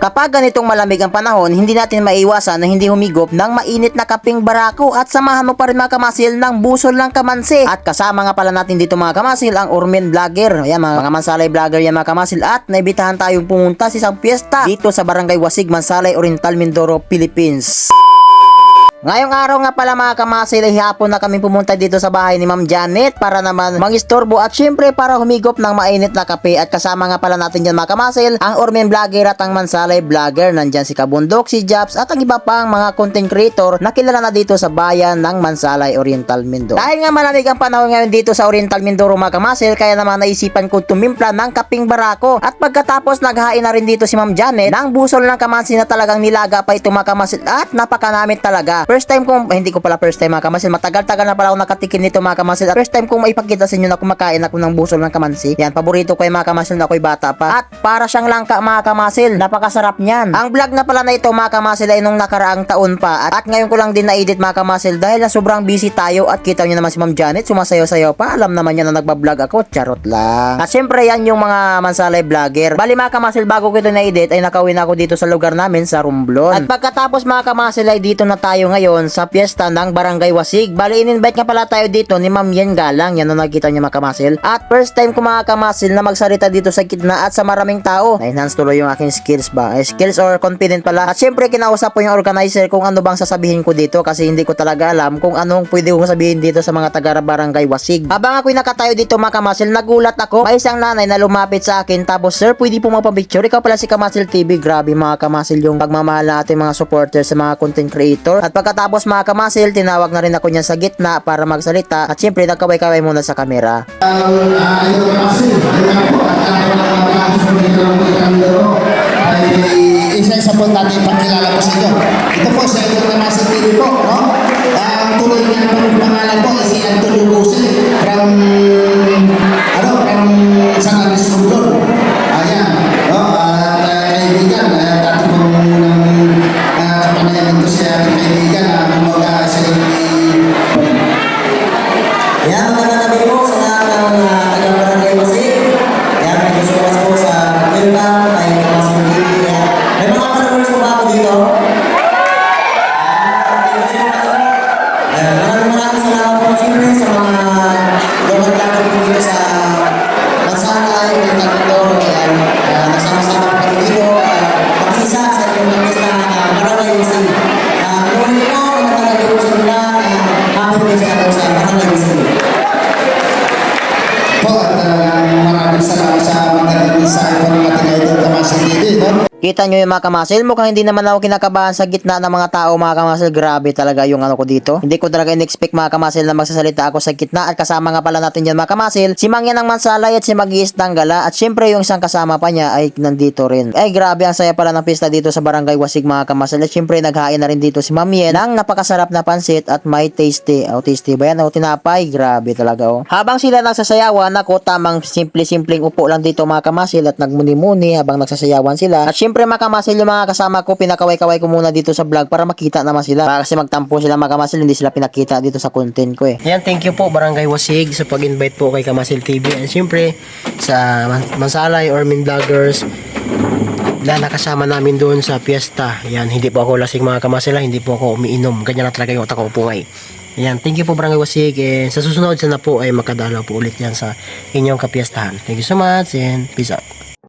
Kapag ganitong malamig ang panahon, hindi natin maiwasan na hindi humigop ng mainit na kaping barako at samahan mo pa rin mga kamasil ng busol ng kamansi. At kasama nga pala natin dito mga kamasil ang Urmen Vlogger. Ayan mga, mga mansalay vlogger yan mga kamasil at naibitahan tayong pumunta sa isang piyesta dito sa Barangay Wasig, Mansalay, Oriental, Mindoro, Philippines. Ngayong araw nga pala mga kamasil ay hapon na kami pumunta dito sa bahay ni Ma'am Janet para naman mangistorbo at syempre para humigop ng mainit na kape at kasama nga pala natin dyan mga kamasil ang Ormen Vlogger at ang Mansalay Vlogger nandyan si Kabundok, si Jobs at ang iba pang mga content creator na kilala na dito sa bayan ng Mansalay Oriental Mindoro. Dahil nga malamig ang panahon ngayon dito sa Oriental Mindoro mga kamasil kaya naman naisipan kong tumimpla ng kaping barako at pagkatapos naghain na rin dito si Ma'am Janet ng busol ng kamasil na talagang nilaga pa ito mga kamasil at napakanamit talaga. First time kong, eh, hindi ko pala first time mga kamasil, matagal-tagal na pala ako nakatikin nito mga kamasil. At first time kong maipakita sa inyo na kumakain ako ng busol ng kamansi. Yan, paborito ko yung mga kamasil na ako'y bata pa. At para siyang langka mga kamasil, napakasarap niyan. Ang vlog na pala na ito mga kamasil ay nung nakaraang taon pa. At, at ngayon ko lang din na-edit mga kamasil dahil na sobrang busy tayo at kita niyo naman si Ma'am Janet, sumasayaw-sayaw pa. Alam naman niya na nagbablog ako, charot lang. At syempre yan yung mga mansalay vlogger. Bali mga kamasil, bago ko ito na-edit ay nakawin ako dito sa lugar namin sa Romblon. At pagkatapos mga kamasil ay dito na tayo ngayon sa piyesta ng Barangay Wasig. Bali, in-invite nga pala tayo dito ni Ma'am Yen Galang. Yan ang nakita niyo mga. At first time ko mga kamasil na magsalita dito sa gitna at sa maraming tao. Na-enhance tuloy yung aking skills ba? Eh, skills or confident pala. At syempre, kinausap ko yung organizer kung ano bang sasabihin ko dito kasi hindi ko talaga alam kung anong pwede kong sabihin dito sa mga taga Barangay Wasig. Habang ako'y nakatayo dito mga kamasil, nagulat ako. May isang nanay na lumapit sa akin. Tapos, sir, pwede po magpa-picture. Ikaw pala si Kamasil TV. Grabe mga kamasil yung pagmamahal natin mga supporters sa mga content creator. At pagkatapos mga kamasil, tinawag na rin ako niyan sa gitna para magsalita. At syempre, nagkaway-kaway muna sa kamera. Ang uh, ito kasi, kaya po, at ang mga Mindoro ay isa-isa po dito? Maraming maraming salamat po siyempre sa mga lumat-lamat po dito sa Kita nyo yung mga kamasil, mukhang hindi naman ako kinakabahan sa gitna ng mga tao mga kamasil. Grabe talaga yung ano ko dito. Hindi ko talaga in-expect mga kamasil na magsasalita ako sa gitna at kasama nga pala natin dyan mga kamasil. Si Mangyan ng Mansalay at si Magiis ng Gala at syempre yung isang kasama pa niya ay nandito rin. Ay grabe ang saya pala ng pista dito sa Barangay Wasig mga kamasil at syempre naghain na rin dito si Mamien ng napakasarap na pansit at may tasty. O tasty ba yan? O tinapay? Grabe talaga oh. Habang sila nagsasayawan ako tamang simple-simpleng upo lang dito mga kamasil at nagmuni-muni habang nagsasayawan sila. At syempre mga kamasil yung mga kasama ko pinakaway-kaway ko muna dito sa vlog para makita naman sila. Para kasi magtampo sila mga kamasil hindi sila pinakita dito sa content ko eh. Yan, thank you po Barangay Wasig sa pag-invite po kay Kamasil TV and siyempre sa Mansalay or Min Vloggers na nakasama namin doon sa piyesta. Yan, hindi po ako lasing mga kamasila, hindi po ako umiinom. Ganyan na talaga yung utak ko po ay. Yan, thank you po Barangay Wasig and sa susunod sana po ay makadalaw po ulit yan sa inyong kapiyastahan. Thank you so much and peace out.